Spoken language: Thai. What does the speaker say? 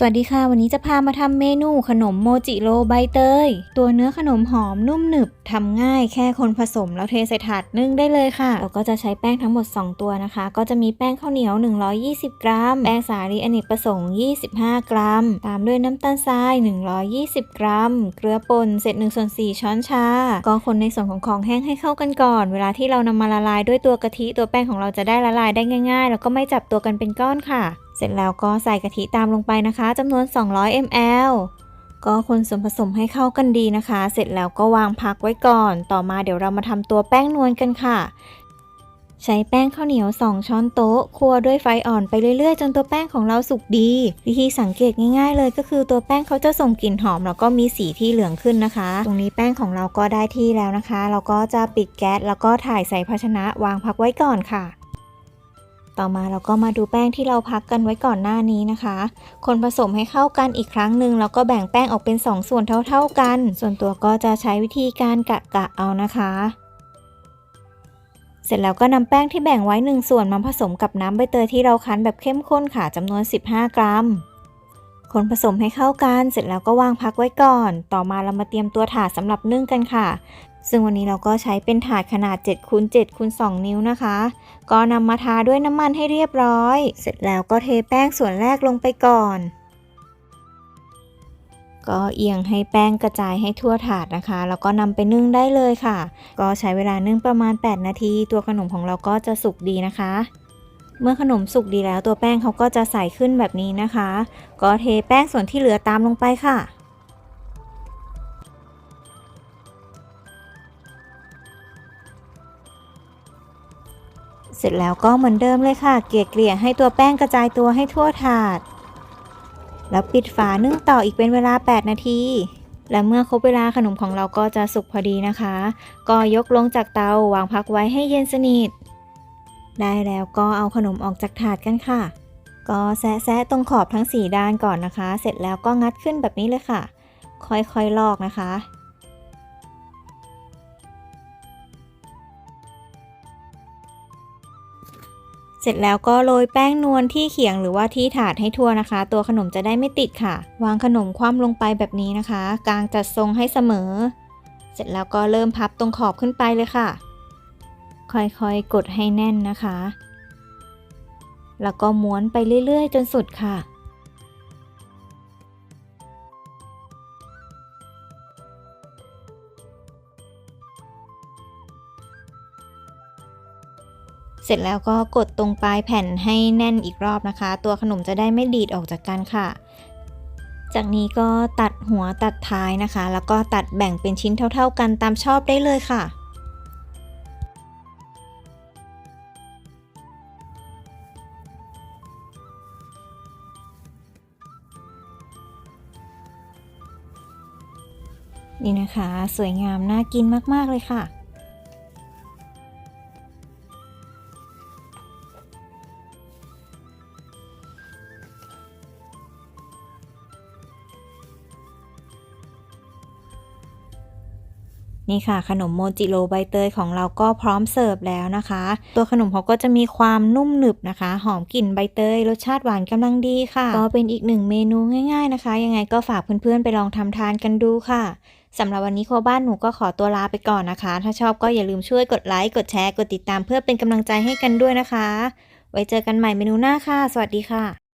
สวัสดีค่ะ วันนี้จะพามาทำเมนูขนมโมจิโรใบเตย ตัวเนื้อขนมหอมนุ่มหนึบทำง่ายแค่คนผสมแล้วเทใส่ถาดนึ่งได้เลยค่ะแล้วก็จะใช้แป้งทั้งหมด 2 ตัวนะคะ ก็จะมีแป้งข้าวเหนียว 120 กรัม แป้งสาลีอเนกประสงค์ 25 กรัม ตามด้วยน้ำตาลทราย 120 กรัม เกลือป่นเศษ1ส่วน4ช้อนชา ก็คนในส่วนของของแห้งให้เข้ากันก่อน เวลาที่เรานำมาละลายด้วยตัวกะทิตัวแป้งของเราจะได้ละลายได้ง่าย ๆ แล้วก็ไม่จับตัวกันเป็นก้อนค่ะ เสร็จแล้วก็ใส่กะทิตามลงไปนะคะจำนวน 200 ml ก็คนส่วนผสมให้เข้ากันดีนะคะ เสร็จแล้วก็วางพักไว้ก่อน ต่อมาเดี๋ยวเรามาทำตัวแป้งนวลกันค่ะ ใช้แป้งข้าวเหนียว 2 ช้อนโต๊ะคั่วด้วยไฟอ่อนไปเรื่อยๆ จนตัวแป้งของเราสุกดี วิธีสังเกตง่ายๆ เลยก็คือตัวแป้งเขาจะส่งกลิ่นหอม แล้วก็มีสีที่เหลืองขึ้นนะคะ ตรงนี้แป้งของเราก็ได้ที่แล้วนะคะ เราก็จะปิดแก๊สแล้วก็ถ่ายใส่ภาชนะวางพักไว้ก่อนค่ะ ต่อมาเราก็มาดูแป้งที่เราพักกันไว้ก่อนหน้านี้นะคะ คนผสมให้เข้ากันอีกครั้งหนึ่งแล้วก็แบ่งแป้งออกเป็น 2 ส่วนเท่าๆกัน ส่วนตัวก็จะใช้วิธีการกะกะเอานะคะ เสร็จแล้วก็นำแป้งที่แบ่งไว้ 1 ส่วนมาผสมกับน้ำใบเตยที่เราคั้นแบบเข้มข้นค่ะจำนวน 15 กรัมคนผสมให้เข้ากัน เสร็จแล้วก็วางพักไว้ก่อน ต่อมาเรามาเตรียมตัวถาดสำหรับนึ่งกันค่ะ ซึ่งวันนี้เราก็ใช้เป็นถาดขนาด7คูณ7คูณ2นิ้วนะคะ ก็นำมาทาด้วยน้ำมันให้เรียบร้อย เสร็จแล้วก็เทแป้งส่วนแรกลงไปก่อน ก็เอียงให้แป้งกระจายให้ทั่วถาดนะคะ แล้วก็นำไปนึ่งได้เลยค่ะ ก็ใช้เวลานึ่งประมาณ 8 นาที ตัวขนมของเราก็จะสุกดีนะคะเมื่อขนมสุกดีแล้วตัวแป้งเขาก็จะใสขึ้นแบบนี้นะคะ ก็เทแป้งส่วนที่เหลือตามลงไปค่ะ เสร็จแล้วก็เหมือนเดิมเลยค่ะ เกลี่ยเกลี่ยให้ตัวแป้งกระจายตัวให้ทั่วถาด แล้วปิดฝานึ่งต่ออีกเป็นเวลา 8 นาที และเมื่อครบเวลาขนมของเราก็จะสุกพอดีนะคะ ก็ยกลงจากเตาวางพักไว้ให้เย็นสนิท ได้แล้วก็เอาขนมออกจากถาดกันค่ะ ก็แซะๆตรงขอบทั้ง 4 ด้านก่อนนะคะ เสร็จแล้วก็งัดขึ้นแบบนี้เลยค่ะ ค่อยๆลอกนะคะ เสร็จแล้วก็โรยแป้งนวลที่เขียงหรือว่าที่ถาดให้ทั่วนะคะ ตัวขนมจะได้ไม่ติดค่ะ วางขนมคว่ำลงไปแบบนี้นะคะ กลางจัดทรงให้เสมอ เสร็จแล้วก็เริ่มพับตรงขอบขึ้นไปเลยค่ะ ค่อยๆกดให้แน่นนะคะ แล้วก็ม้วนไปเรื่อยๆ จนสุดค่ะ เสร็จแล้วก็กดตรงปลายแผ่นให้แน่นอีกรอบนะคะ ตัวขนมจะได้ไม่ดีดออกจากกันค่ะ จากนี้ก็ตัดหัวตัดท้ายนะคะ แล้วก็ตัดแบ่งเป็นชิ้นเท่า ๆ กันตามชอบได้เลยค่ะนี่นะคะ สวยงามน่ากินมาก ๆ เลยค่ะ นี่ค่ะ ขนมโมจิโรใบเตยของเราก็พร้อมเสิร์ฟแล้วนะคะ ตัวขนมเขาก็จะมีความนุ่มหนึบนะคะ หอมกลิ่นใบเตย รสชาติหวานกำลังดีค่ะ ก็เป็นอีกหนึ่งเมนูง่าย ๆนะคะ ยังไงก็ฝากเพื่อนๆไปลองทำทานกันดูค่ะสำหรับวันนี้ครัวบ้านหนูก็ขอตัวลาไปก่อนนะคะ ถ้าชอบก็อย่าลืมช่วยกดไลค์ กดแชร์ กดติดตามเพื่อเป็นกำลังใจให้กันด้วยนะคะ ไว้เจอกันใหม่เมนูหน้าค่ะ สวัสดีค่ะ